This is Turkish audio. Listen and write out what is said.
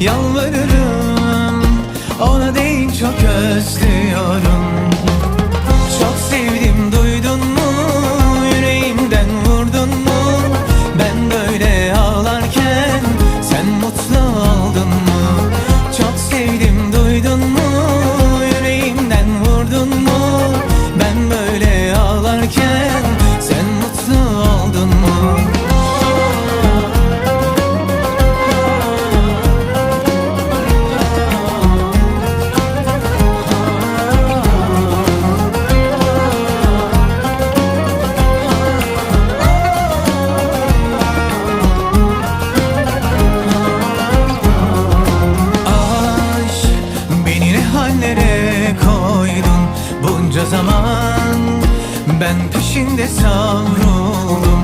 Yalvarırım Ona değil çok özlüyorum zaman Ben peşinde savruldum